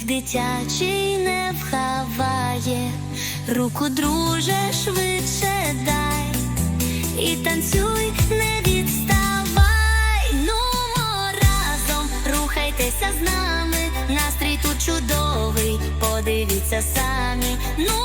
сміх дитячий не вхаває, руку, друже, швидше дай. І танцюй, не відставай, нумо разом рухайтеся з нами, настрій тут чудовий, подивіться самі. Ну